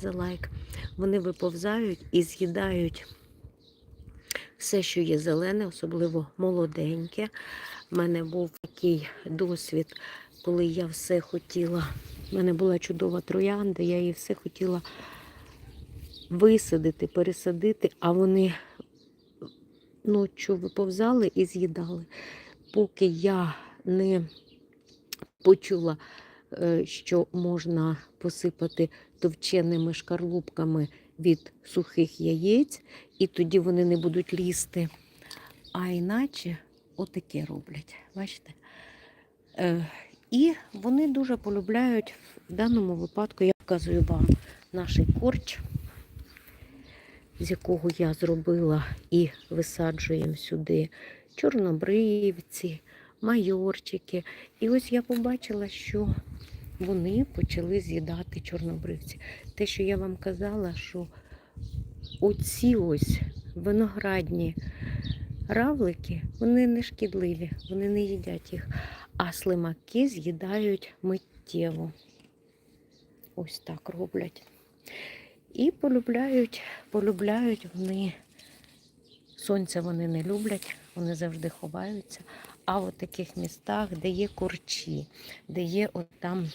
за лайк. Вони виповзають і з'їдають все, що є зелене, особливо молоденьке. У мене був такий досвід, коли я все хотіла. У мене була чудова троянда, я її все хотіла висадити, пересадити, а вони ночі виповзали і з'їдали. Поки я не почула, що можна посипати товченими шкарлупками від сухих яєць, і тоді вони не будуть лізти. А іначе отаке роблять. Бачите? Е, і вони дуже полюбляють в даному випадку, я показую вам наш корч, з якого я зробила і висаджуємо сюди чорнобривці, майорчики. І ось я побачила, що вони почали з'їдати чорнобривці. Те, що я вам казала, що оці ось виноградні равлики, вони не шкідливі, вони не їдять їх, а слимаки з'їдають миттєво. Ось так роблять. І полюбляють, полюбляють вони. Сонця вони не люблять, вони завжди ховаються. А в таких містах, де є корчі, де є от там,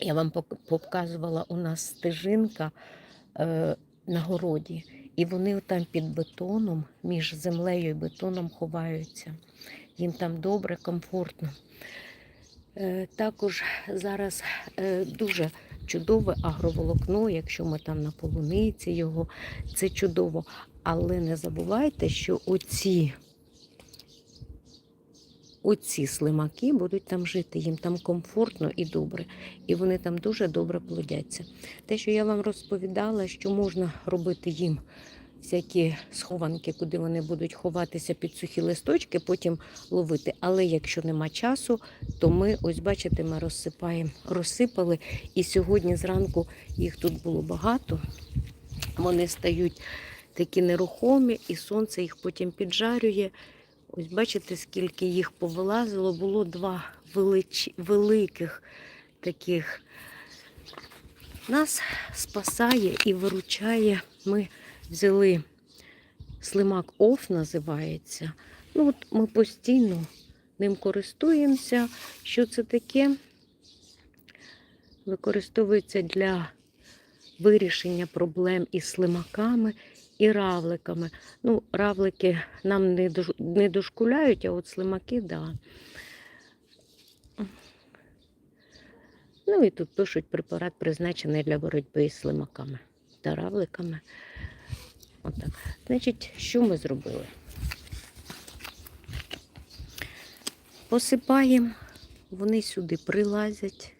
я вам показувала, у нас стежинка е, на городі, і вони там під бетоном, між землею і бетоном ховаються. Їм там добре, комфортно. Е, також зараз е, дуже чудове агроволокно, якщо ми там на полуниці його, це чудово. Але не забувайте, що оці, оці слимаки будуть там жити, їм там комфортно і добре. І вони там дуже добре плодяться. Те, що я вам розповідала, що можна робити їм всякі схованки, куди вони будуть ховатися під сухі листочки, потім ловити. Але якщо нема часу, то ми, ось бачите, ми розсипаємо, розсипали. І сьогодні зранку їх тут було багато. Вони стають такі нерухомі, і сонце їх потім піджарює. Ось бачите, скільки їх повилазило. Було два велич... великих таких. Нас спасає і виручає. Ми взяли слимак оф називається. Ну, от ми постійно ним користуємося. Що це таке? Використовується для вирішення проблем із слимаками і равликами. Ну, равлики нам не, не дошкуляють, а от слимаки. Да. Ну і тут пишуть препарат, призначений для боротьби з слимаками та равликами. Отак. Значить, що ми зробили? Посипаємо, вони сюди прилазять,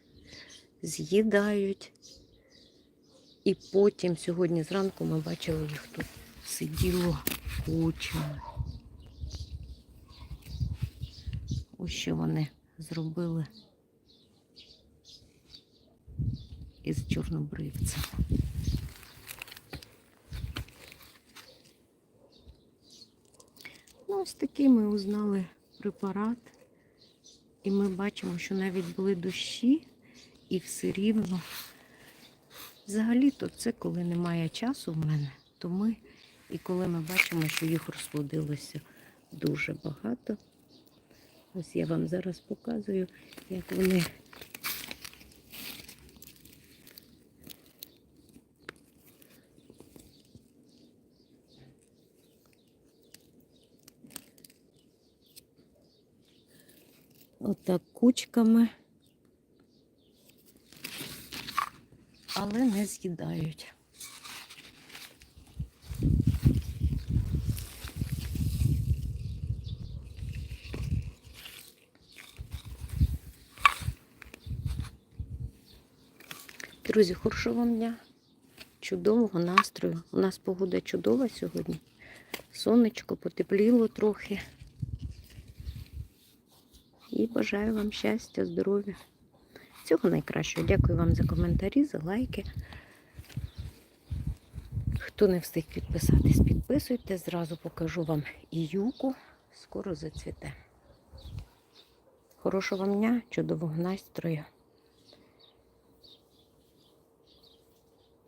з'їдають. І потім сьогодні зранку ми бачили їх тут сиділо кучами. Ось що вони зробили із чорнобривця. Ну, ось такий ми узнали препарат. І ми бачимо, що навіть були дощі, і все рівно. Взагалі-то це коли немає часу в мене, то ми, і коли ми бачимо, що їх розплодилося дуже багато. Ось я вам зараз показую, як вони отак кучками, але не з'їдають. Друзі, хорошого дня, чудового настрою. У нас погода чудова сьогодні. Сонечко потепліло трохи. І бажаю вам щастя, здоров'я. Всього найкращого. Дякую вам за коментарі, за лайки. Хто не встиг підписатись, підписуйте. Зразу покажу вам і юку. Скоро зацвіте. Хорошого вам дня, чудового настрою.